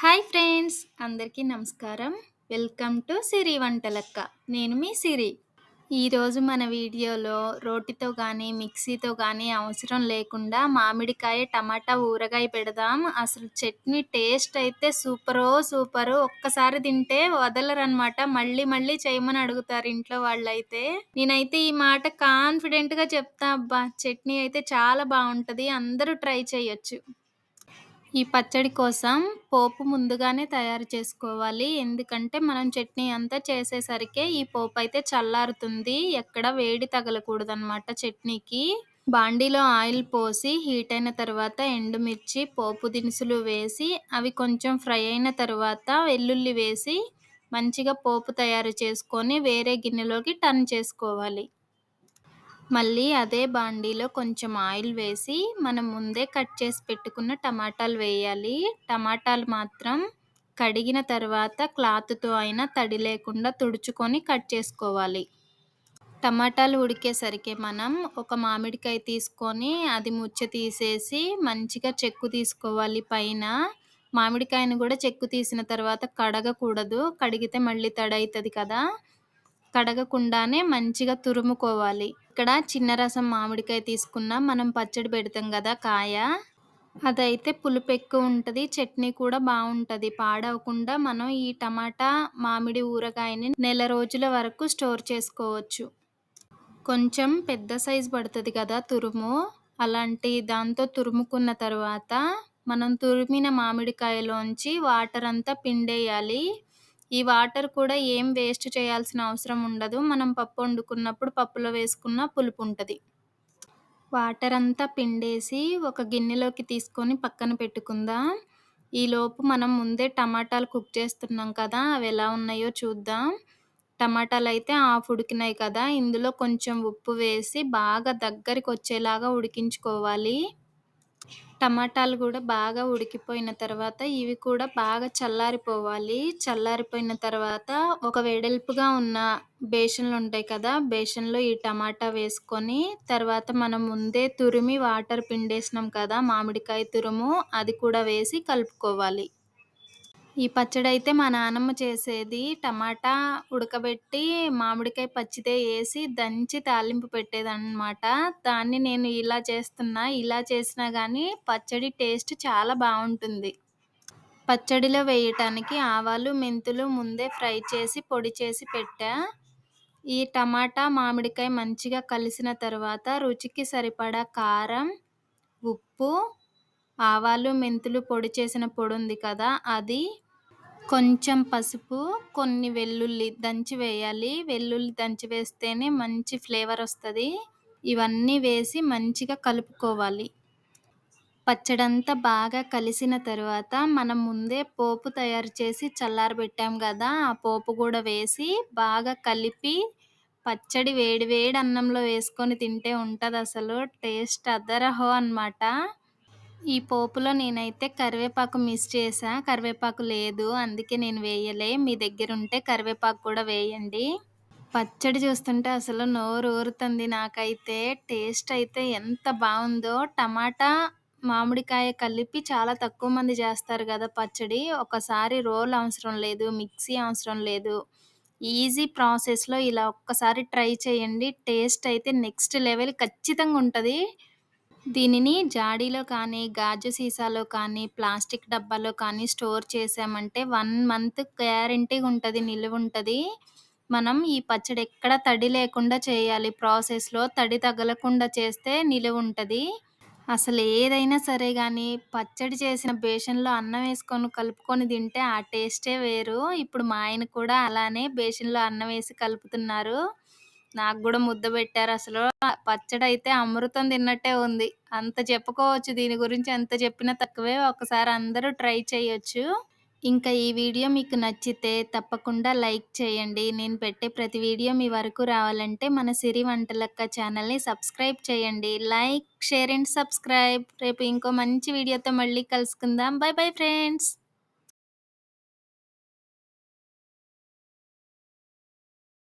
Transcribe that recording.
Hi friends అందరికీ నమస్కారం. Welcome to Siri Vantalakka. నేను మీ సిరి. ఈరోజు మన వీడియోలో రోటితో కానీ మిక్సీతో కానీ అవసరం లేకుండా మామిడికాయ టమాటా ఊరగాయ పెడదాం. అసలు చట్నీ టేస్ట్ అయితే సూపరో సూపరు. ఒక్కసారి తింటే వదలరనమాట మళ్ళీ మళ్ళీ చేయమని అడుగుతారు ఇంట్లో వాళ్ళైతే. నేనైతే ఈ మాట కాన్ఫిడెంట్గా చెప్తా అబ్బా. చట్నీ అయితే చాలా బాగుంటుంది అందరూ ట్రై చేయొచ్చు. ఈ పచ్చడి కోసం పోపు ముందుగానే తయారు చేసుకోవాలి. ఎందుకంటే మనం చట్నీ అంతా చేసేసరికే ఈ పోపు అయితే చల్లారుతుంది. ఎక్కడ వేడి తగలకూడదనమాట చట్నీకి. బాండీలో ఆయిల్ పోసి హీట్ అయిన తర్వాత ఎండుమిర్చి, పోపు దినుసులు వేసి అవి కొంచెం ఫ్రై అయిన తర్వాత వెల్లుల్లి వేసి మంచిగా పోపు తయారు చేసుకొని వేరే గిన్నెలోకి టర్న్ చేసుకోవాలి. మళ్ళీ అదే బాండీలో కొంచెం ఆయిల్ వేసి మనం ముందే కట్ చేసి పెట్టుకున్న టమాటాలు వేయాలి. టమాటాలు మాత్రం కడిగిన తర్వాత క్లాత్తో అయినా తడి లేకుండా తుడుచుకొని కట్ చేసుకోవాలి. టమాటాలు ఉడికేసరికి మనం ఒక మామిడికాయ తీసుకొని అది ముచ్చ తీసేసి మంచిగా చెక్కు తీసుకోవాలి. పైన మామిడికాయను కూడా చెక్కు తీసిన తర్వాత కడగకూడదు. కడిగితే మళ్ళీ తడవుతుంది కదా. కడగకుండానే మంచిగా తురుముకోవాలి. ఇక్కడ చిన్న రసం మామిడికాయ తీసుకున్న మనం పచ్చడి పెడతాం కదా కాయ. అదైతే పులుపు ఎక్కువ ఉంటుంది చట్నీ కూడా బాగుంటుంది. పాడవకుండా మనం ఈ టమాటా మామిడి ఊరగాయని నెల రోజుల వరకు స్టోర్ చేసుకోవచ్చు. కొంచెం పెద్ద సైజు పడుతుంది కదా తురుము. అలాంటి దాంతో తురుముకున్న తర్వాత మనం తురిమిన మామిడికాయలోంచి వాటర్ అంతా పిండేయాలి. ఈ వాటర్ కూడా ఏం వేస్ట్ చేయాల్సిన అవసరం ఉండదు. మనం పప్పు వండుకున్నప్పుడు పప్పులో వేసుకున్న పులుపు ఉంటుంది. వాటర్ అంతా పిండేసి ఒక గిన్నెలోకి తీసుకొని పక్కన పెట్టుకుందాం. ఈలోపు మనం ముందే టమాటాలు కుక్ చేస్తున్నాం కదా అవి ఎలా ఉన్నాయో చూద్దాం. టమాటాలు అయితే ఆఫ్ ఉడికినాయి కదా ఇందులో కొంచెం ఉప్పు వేసి బాగా దగ్గరికి వచ్చేలాగా ఉడికించుకోవాలి. టమాటాలు కూడా బాగా ఉడికిపోయిన తర్వాత ఇవి కూడా బాగా చల్లారిపోవాలి. చల్లారిపోయిన తర్వాత ఒక వెడల్పుగా ఉన్న బేషన్లు ఉంటాయి కదా బేషన్లో ఈ టమాటా వేసుకొని తర్వాత మనం ముందే తురిమి వాటర్ పిండేసినాం కదా మామిడికాయ తురుము అది కూడా వేసి కలుపుకోవాలి. ఈ పచ్చడి అయితే మా నాన్నమ్మ చేసేది. టమాటా ఉడకబెట్టి మామిడికాయ పచ్చితే వేసి దంచి తాలింపు పెట్టేదన్నమాట. దాన్ని నేను ఇలా చేస్తున్నా ఇలా చేసినా కానీ పచ్చడి టేస్ట్ చాలా బాగుంటుంది పచ్చడిలో వేయటానికి ఆవాలు మెంతులు ముందే ఫ్రై చేసి పొడి చేసి పెట్టా. ఈ టమాటా మామిడికాయ మంచిగా కలిసిన తర్వాత రుచికి సరిపడా కారం ఉప్పు ఆవాలు మెంతులు పొడి చేసిన పొడి ఉంది కదా అది కొంచెం పసుపు కొన్ని వెల్లుల్లి దంచి వేయాలి. వెల్లుల్లి దంచి వేస్తేనే మంచి ఫ్లేవర్ వస్తుంది. ఇవన్నీ వేసి మంచిగా కలుపుకోవాలి. పచ్చడంతా బాగా కలిసిన తర్వాత మనం ముందే పోపు తయారు చేసి చల్లారబెట్టాం కదా ఆ పోపు కూడా వేసి బాగా కలిపి పచ్చడి వేడి వేడి అన్నంలో వేసుకొని తింటే ఉంటుంది అసలు టేస్ట్ అదరహో అనమాట ఈ పోపులో నేనైతే కరివేపాకు మిస్ చేసా కరివేపాకు లేదు. అందుకే నేను వేయలే. మీ దగ్గర ఉంటే కరివేపాకు కూడా వేయండి. పచ్చడి చూస్తుంటే అసలు నోరు ఊరుతుంది నాకైతే. టేస్ట్ అయితే ఎంత బాగుందో. టమాటా మామిడికాయ కలిపి చాలా తక్కువ మంది చేస్తారు కదా పచ్చడి. ఒకసారి రోల్ అవసరం లేదు. మిక్సీ అవసరం లేదు. ఈజీ ప్రాసెస్లో ఇలా ఒక్కసారి ట్రై చేయండి. టేస్ట్ అయితే నెక్స్ట్ లెవెల్ ఖచ్చితంగా ఉంటుంది. దీనిని జాడీలో కానీ, గాజు సీసాలో కానీ, ప్లాస్టిక్ డబ్బాలో కానీ స్టోర్ చేసామంటే వన్ మంత్ ఉంటది నిలువ మనం ఈ పచ్చడి ఎక్కడ తడి లేకుండా చేయాలి ప్రాసెస్‌లో. తడి తగలకుండా చేస్తే ఉంటది అసలు ఏదైనా సరే కానీ పచ్చడి చేసిన బేషన్‌లో అన్నం వేసుకొని కలుపుకొని తింటే ఆ టేస్టే వేరు. ఇప్పుడు మా ఆయన కూడా అలానే బేషన్‌లో అన్నం వేసి కలుపుతున్నారు. నాకు కూడా ముద్ద పెట్టారు అసలు పచ్చడి అయితే అమృతం తిన్నట్టే ఉంది. అంత చెప్పుకోవచ్చు దీని గురించి ఎంత చెప్పినా తక్కువే. ఒకసారి అందరూ ట్రై చేయొచ్చు. ఇంకా ఈ వీడియో మీకు నచ్చితే తప్పకుండా లైక్ చేయండి. నేను పెట్టే ప్రతి వీడియో మీ వరకు రావాలంటే మన సిరి వంటలక్క ఛానల్‌ని సబ్స్క్రైబ్ చేయండి. Like, share and subscribe. రేపు ఇంకో మంచి వీడియోతో మళ్ళీ కలుసుకుందాం. Bye bye friends.